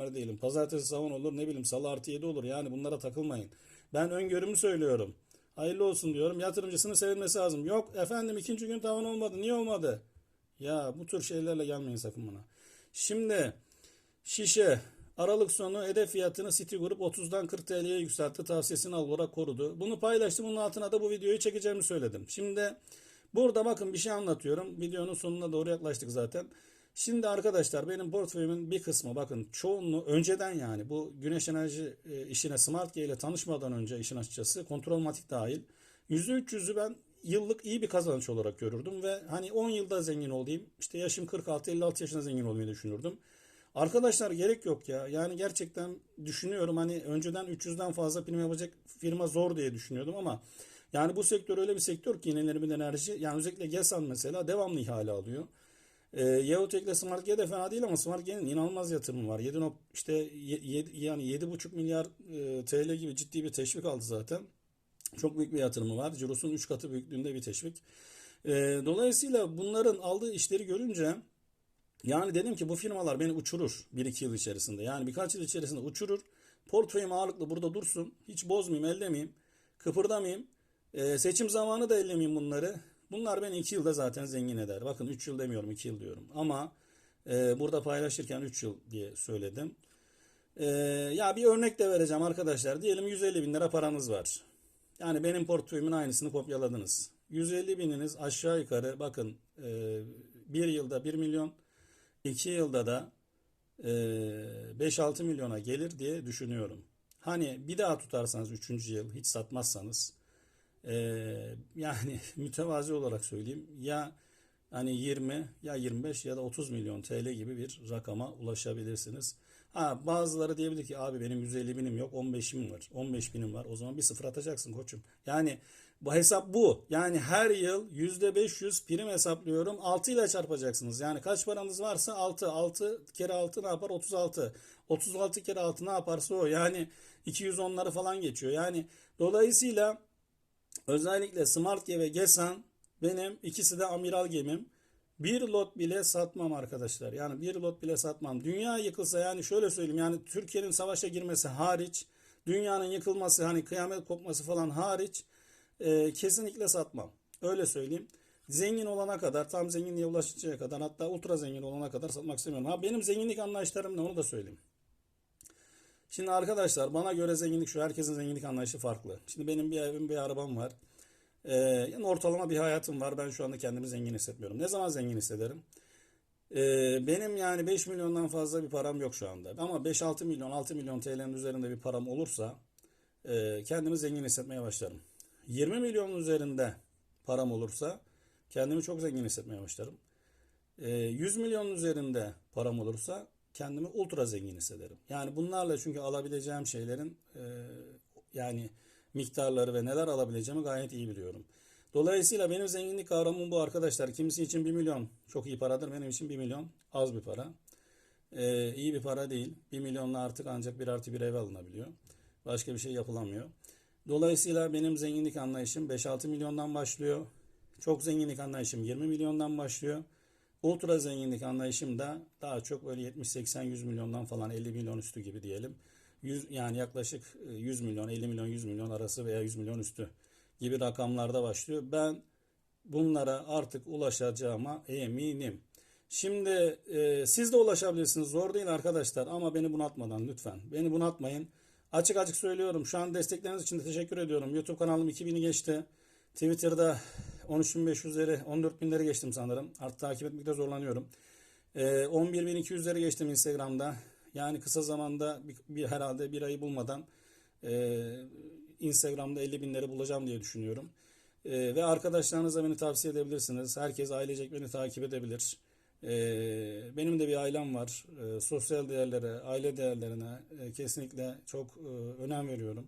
peygamber değilim. Pazartesi savun olur ne bileyim salı artı 7 olur. Yani bunlara takılmayın. Ben öngörümü söylüyorum. Hayırlı olsun diyorum. Yatırımcısının sevilmesi lazım. Yok efendim ikinci gün tavan olmadı. Niye olmadı? Ya bu tür şeylerle gelmeyin sakın bana. Şimdi şişe Aralık sonu hedef fiyatını Citigroup 30'dan 40 TL'ye yükseltti. Tavsiyesini al olarak korudu. Bunu paylaştım. Bunun altına da bu videoyu çekeceğimi söyledim. Şimdi burada bakın bir şey anlatıyorum. Videonun sonuna doğru yaklaştık zaten. Şimdi arkadaşlar benim portföyümün bir kısmı bakın çoğunluğu önceden yani bu güneş enerji e, işine Smart G ile tanışmadan önce işin açıkçası kontrolmatik dahil %300'ü ben yıllık iyi bir kazanç olarak görürdüm ve hani 10 yılda zengin olayım işte yaşım 46-56 yaşında zengin olmayı düşünürdüm. Arkadaşlar gerek yok ya. Yani gerçekten düşünüyorum hani önceden 300'den fazla prim yapacak firma zor diye düşünüyordum ama yani bu sektör öyle bir sektör ki yenilenebilir enerji. Yani özellikle GESAN mesela devamlı ihale alıyor. E, Yeotek ile Smart de fena değil ama Smart G'nin inanılmaz yatırımı var. 7 nok- işte yani 7,5 milyar e, TL gibi ciddi bir teşvik aldı zaten. Çok büyük bir yatırımı var. Ciros'un 3 katı büyüklüğünde bir teşvik. E, dolayısıyla bunların aldığı işleri görünce yani dedim ki bu firmalar beni uçurur 1-2 yıl içerisinde. Yani birkaç yıl içerisinde uçurur. Portföyüm ağırlıklı burada dursun. Hiç bozmayayım, ellemeyeyim. Kıpırdamayayım. Ee, seçim zamanı da ellemeyeyim bunları. Bunlar beni 2 yılda zaten zengin eder. Bakın 3 yıl demiyorum 2 yıl diyorum. Ama e, burada paylaşırken 3 yıl diye söyledim. Ee, ya bir örnek de vereceğim arkadaşlar. Diyelim 150 bin lira paranız var. Yani benim portföyümün aynısını kopyaladınız. 150 bininiz aşağı yukarı bakın e, yılda 1 milyon 2 yılda da e, 5-6 milyona gelir diye düşünüyorum. Hani bir daha tutarsanız 3. yıl hiç satmazsanız e, yani mütevazi olarak söyleyeyim ya hani 20 ya 25 ya da 30 milyon TL gibi bir rakama ulaşabilirsiniz. Ha bazıları diyebilir ki abi benim 150 binim yok 15 binim var 15 binim var o zaman bir sıfır atacaksın koçum. Yani bu hesap bu. Yani her yıl %500 prim hesaplıyorum. 6 ile çarpacaksınız. Yani kaç paranız varsa 6. 6 kere 6 ne yapar? 36. 36 kere 6 ne yaparsa o. Yani 210'ları falan geçiyor. Yani dolayısıyla özellikle Smart G ve Gesan benim ikisi de amiral gemim. Bir lot bile satmam arkadaşlar. Yani bir lot bile satmam. Dünya yıkılsa yani şöyle söyleyeyim yani Türkiye'nin savaşa girmesi hariç, dünyanın yıkılması hani kıyamet kopması falan hariç e, kesinlikle satmam. Öyle söyleyeyim. Zengin olana kadar, tam zenginliğe ulaşıncaya kadar hatta ultra zengin olana kadar satmak istemiyorum. Ha benim zenginlik anlayışlarım ne onu da söyleyeyim. Şimdi arkadaşlar bana göre zenginlik şu herkesin zenginlik anlayışı farklı. Şimdi benim bir evim bir arabam var. Ee, yani ortalama bir hayatım var. Ben şu anda kendimi zengin hissetmiyorum. Ne zaman zengin hissederim? Ee, benim yani 5 milyondan fazla bir param yok şu anda. Ama 5-6 milyon, 6 milyon TL'nin üzerinde bir param olursa e, kendimi zengin hissetmeye başlarım. 20 milyonun üzerinde param olursa kendimi çok zengin hissetmeye başlarım. E, 100 milyonun üzerinde param olursa kendimi ultra zengin hissederim. Yani bunlarla çünkü alabileceğim şeylerin e, yani miktarları ve neler alabileceğimi gayet iyi biliyorum. Dolayısıyla benim zenginlik kavramım bu arkadaşlar. Kimisi için 1 milyon çok iyi paradır. Benim için 1 milyon az bir para. Ee, iyi bir para değil. 1 milyonla artık ancak bir artı bir ev alınabiliyor. Başka bir şey yapılamıyor. Dolayısıyla benim zenginlik anlayışım 5-6 milyondan başlıyor. Çok zenginlik anlayışım 20 milyondan başlıyor. Ultra zenginlik anlayışım da daha çok böyle 70-80-100 milyondan falan 50 milyon üstü gibi diyelim. 100, yani yaklaşık e, 100 milyon, 50 milyon, 100 milyon arası veya 100 milyon üstü gibi rakamlarda başlıyor. Ben bunlara artık ulaşacağıma eminim. Şimdi e, siz de ulaşabilirsiniz. Zor değil arkadaşlar ama beni bunaltmadan lütfen. Beni bunaltmayın. Açık açık söylüyorum. Şu an destekleriniz için de teşekkür ediyorum. YouTube kanalım 2000'i geçti. Twitter'da 13.500'leri, 14.000'leri geçtim sanırım. Artık takip etmekte zorlanıyorum. E, 11.200'leri geçtim Instagram'da. Yani kısa zamanda bir, bir herhalde bir ayı bulmadan e, Instagram'da 50 binleri bulacağım diye düşünüyorum. E, ve arkadaşlarınıza beni tavsiye edebilirsiniz. Herkes ailecek beni takip edebilir. E, benim de bir ailem var. E, sosyal değerlere, aile değerlerine e, kesinlikle çok e, önem veriyorum.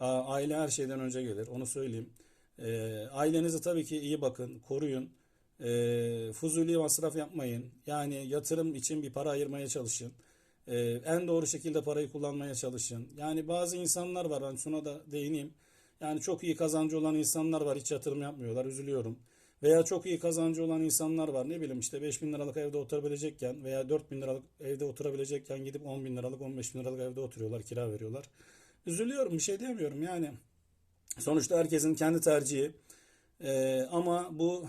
A, aile her şeyden önce gelir. Onu söyleyeyim. E, ailenizi tabii ki iyi bakın, koruyun. E, fuzuli masraf yapmayın. Yani yatırım için bir para ayırmaya çalışın. Ee, en doğru şekilde parayı kullanmaya çalışın. Yani bazı insanlar var, ben şuna da değineyim. Yani çok iyi kazancı olan insanlar var, hiç yatırım yapmıyorlar, üzülüyorum. Veya çok iyi kazancı olan insanlar var. Ne bileyim işte 5 bin liralık evde oturabilecekken veya 4 bin liralık evde oturabilecekken gidip 10 bin liralık 15 bin liralık evde oturuyorlar kira veriyorlar. Üzülüyorum bir şey diyemiyorum yani. Sonuçta herkesin kendi tercihi. Ee, ama bu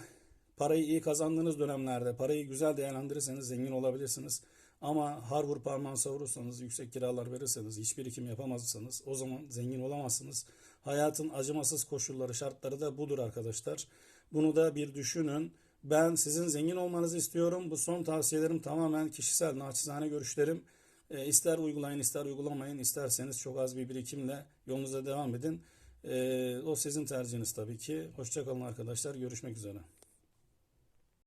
parayı iyi kazandığınız dönemlerde parayı güzel değerlendirirseniz zengin olabilirsiniz. Ama har vur parmağını savurursanız, yüksek kiralar verirseniz, hiç birikim yapamazsanız o zaman zengin olamazsınız. Hayatın acımasız koşulları, şartları da budur arkadaşlar. Bunu da bir düşünün. Ben sizin zengin olmanızı istiyorum. Bu son tavsiyelerim tamamen kişisel, naçizane görüşlerim. E, ister uygulayın, ister uygulamayın. İsterseniz çok az bir birikimle yolunuza devam edin. E, o sizin tercihiniz tabii ki. Hoşçakalın arkadaşlar. Görüşmek üzere.